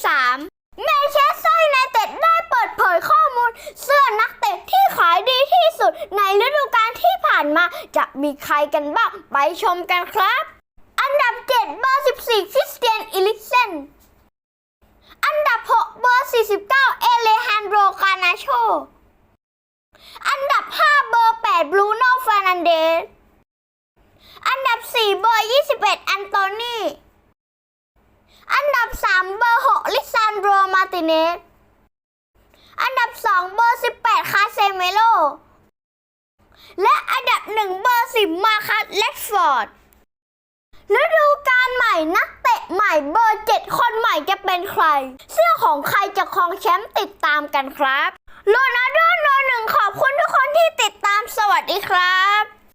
2023 แมนเชสเตอร์ยูไนเต็ดได้เปิดเผยข้อมูล เสื้อนักเตะที่ขายดีที่สุดในฤดูกาลที่ผ่านมา จะมีใครกันบ้าง ไปชมกันครับ อันดับ 7 เบอร์ 14 คริสเตียน อิลิเซน อันดับ 6 เบอร์ 49 เอเลฮันโดกานาโช อันดับ 5 เบอร์ 8 บลูโน่ฟานันเดส อันดับ 4 เบอร์ 21 อันโต ติเนส อันดับ 2 เบอร์ 18 คาเซเมโล และอันดับ 1 เบอร์ 10 มาคัสเลสฟอร์ด ฤดูกาลใหม่นักเตะใหม่เบอร์ 7 คนใหม่จะเป็นใคร เสื้อของใครจะครองแชมป์ติดตามกันครับ โรนัลโด